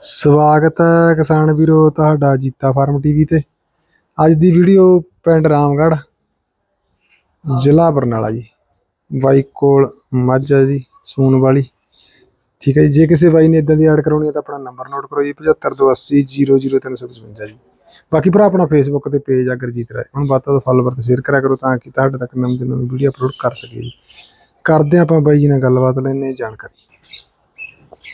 ਸਵਾਗਤ ਹੈ ਕਿਸਾਨ ਵੀਰੋ, ਤੁਹਾਡਾ ਜੀਤਾ ਫਾਰਮ ਟੀਵੀ ਤੇ। ਅੱਜ ਦੀ ਵੀਡੀਓ ਪਿੰਡ ਰਾਮਗੜ੍ਹ, ਜ਼ਿਲ੍ਹਾ ਬਰਨਾਲਾ ਜੀ। ਬਾਈ ਕੋਲ ਮੱਝ ਹੈ ਜੀ, ਸੂਣ ਵਾਲੀ। ਠੀਕ ਹੈ ਜੀ, ਜੇ ਕਿਸੇ ਬਾਈ ਨੇ ਇਦਾਂ ਦੀ ਐਡ ਕਰਾਉਣੀ ਹੈ ਤਾਂ ਆਪਣਾ ਨੰਬਰ ਨੋਟ ਕਰੋ ਜੀ 7528000355 ਜੀ। ਬਾਕੀ ਭਰਾ, ਆਪਣਾ ਫੇਸਬੁੱਕ ਤੇ ਪੇਜ ਆ ਗੁਰਜੀਤ ਰਾਏ। ਹੁਣ ਬਾਤਾਂ ਤੋਂ ਫਾਲੋਵਰ ਤੇ ਸ਼ੇਅਰ ਕਰਿਆ ਕਰੋ ਤਾਂ ਕਿ ਤੁਹਾਡੇ ਤੱਕ ਨਵੀਂ ਨਵੀਂ ਵੀਡੀਓ ਅਪਲੋਡ ਕਰ ਸਕੀਏ ਜੀ। ਕਰਦੇ ਹਾਂ ਆਪਾਂ ਬਾਈ ਜੀ ਨਾਲ ਗੱਲਬਾਤ ਲੈਣੇ ਜਾਣਕਾਰੀ।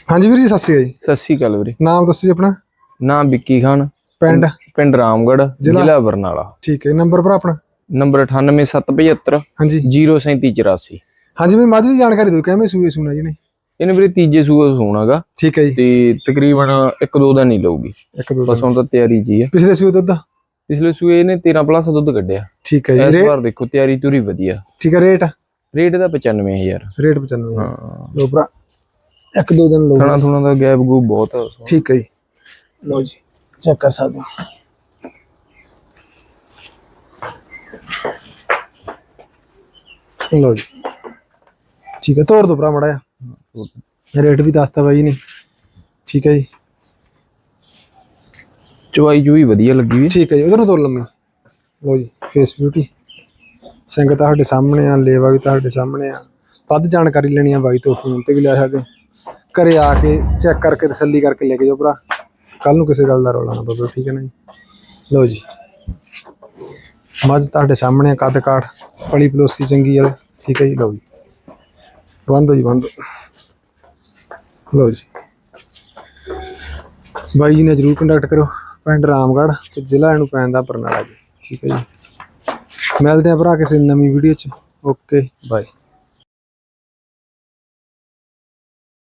ਹਾਂਜੀ ਵੀਰ ਜੀ ਸਤਿ ਸ਼੍ਰੀ ਅਕਾਲ ਜੀ। ਸਤਿ ਸ਼੍ਰੀ ਅਕਾਲ ਵੀਰੇ। ਨਾਮ ਦੱਸੋ ਜੀ ਆਪਣਾ? ਨਾਮ ਵਿੱਕੀ ਖਾਨ। ਪਿੰਡ? ਪਿੰਡ ਰਾਮਗੜ੍ਹ ਜ਼ਿਲ੍ਹਾ? ਬਰਨਾਲਾ। ਠੀਕ ਹੈ ਨੰਬਰ ਭਰਾ ਆਪਣਾ? ਨੰਬਰ 98775 ਹਾਂਜੀ। 03784 ਹਾਂਜੀ ਮੈਂ ਮੱਝ ਦੀ ਜਾਣਕਾਰੀ ਦਿਓ ਕਿਵੇਂ ਸੂਏ ਸੁਣਾ ਜੀ ਨੇ ਇਹਨੇ ਵੀਰੇ ਤੀਜੇ ਸੂਏ ਸੋਣਾਗਾ ਠੀਕ ਹੈ ਜੀ। ਤੇ ਤਕਰੀਬਨ 1-2 ਦਿਨ ਨਹੀਂ ਲਊਗੀ। ਇੱਕ ਦੋ ਬਸ ਦਿਨ। ਹੁਣ ਤਾਂ ਤਿਆਰੀ ਜੀ ਆ ਪਿਛਲੇ ਸੂਏ ਦੁੱਧ? ਪਿਛਲੇ ਸੂਏ ਇਹਨੇ 13 ਪਲੱਸ ਦੁੱਧ ਕੱਢਿਆ। ਠੀਕ ਹੈ ਇਸ ਜੀ ਰੇਟ? ਵਾਰ ਦੇਖੋ ਤਿਆਰੀ ਤੁਰੀ ਵਧੀਆ। ਠੀਕ ਹੈ ਰੇਟ? ਰੇਟ ਦਾ 95000 ਰੇਟ 95 ਹਾਂ। ਲੋ ਭਰਾ ਇੱਕ ਦੋ ਦਿਨ ਲੋ ਥਣਾ ਥੁਣਾ ਦਾ ਗੈਪ ਗੂਪ ਬਹੁਤ ਆ। ਠੀਕ ਹੈ ਜੀ। ਲੋ ਜੀ ਚੈੱਕ ਕਰ ਸਕਦੇ ਹੋ। ਲੋ ਜੀ। ਠੀਕ ਹੈ ਤੋੜ ਦੋ ਭਰਾ ਮੜਾ ਰੇਟ ਵੀ ਦੱਸਤਾ ਬਾਈ ਨੇ। ਠੀਕ ਹੈ ਜੀ। ਚਵਾਈ ਚੂਈ ਵਧੀਆ ਲੱਗੀ ਵੀ। ਠੀਕ ਹੈ ਜੀ ਉਧਰ ਨੂੰ ਤੋੜ ਲੰਮੀ। ਲੋ ਜੀ ਫੇਸ ਬਿਊਟੀ ਸਿੰਘ ਤਾਂ ਤੁਹਾਡੇ ਸਾਹਮਣੇ ਆ ਲੇਵਾ ਵੀ ਤੁਹਾਡੇ ਸਾਹਮਣੇ ਆ। ਵੱਧ ਜਾਣਕਾਰੀ ਲੈਣੀ ਆ ਬਾਈ ਤੋਂ ਫੋਨ ਤੇ ਵੀ ਲੈ ਸਕਦੇ ਹੋ। ਘਰੇ ਆ ਕੇ ਚੈੱਕ ਕਰਕੇ ਤਸੱਲੀ ਕਰਕੇ ਲੈ ਕੇ ਜਾਓ ਭਰਾ। ਕੱਲ ਨੂੰ ਕਿਸੇ ਗੱਲ ਦਾ ਰੌਲਾ ਨਾ ਪਵੇ ਠੀਕ ਹੈ ਨਾ ਜੀ? ਲਓ ਜੀ। ਮੱਝ ਤੁਹਾਡੇ ਸਾਹਮਣੇ ਆ, ਕੱਦ ਕਾਠ ਪਲੀ ਪਲੋਸੀ ਚੰਗੀ ਵਾਲੇ ਠੀਕ ਹੈ ਜੀ? ਲਓ ਜੀ। ਬੰਦ ਦਿਓ ਜੀ ਬੰਦ। ਲਓ ਜੀ। ਬਾਈ ਜੀ ਨੇ ਜਰੂਰ ਕੰਟੈਕਟ ਕਰੋ ਪਿੰਡ ਰਾਮਗੜ੍ਹ ਤੇ ਜ਼ਿਲ੍ਹਾ ਇਹਨੂੰ ਪੈਂਦਾ ਬਰਨਾਲਾ ਜੀ ਠੀਕ ਹੈ ਜੀ? ਮਿਲਦੇ ਆ ਭਰਾ ਕਿਸੇ ਨਵੀਂ ਵੀਡੀਓ ਚ। Okay bye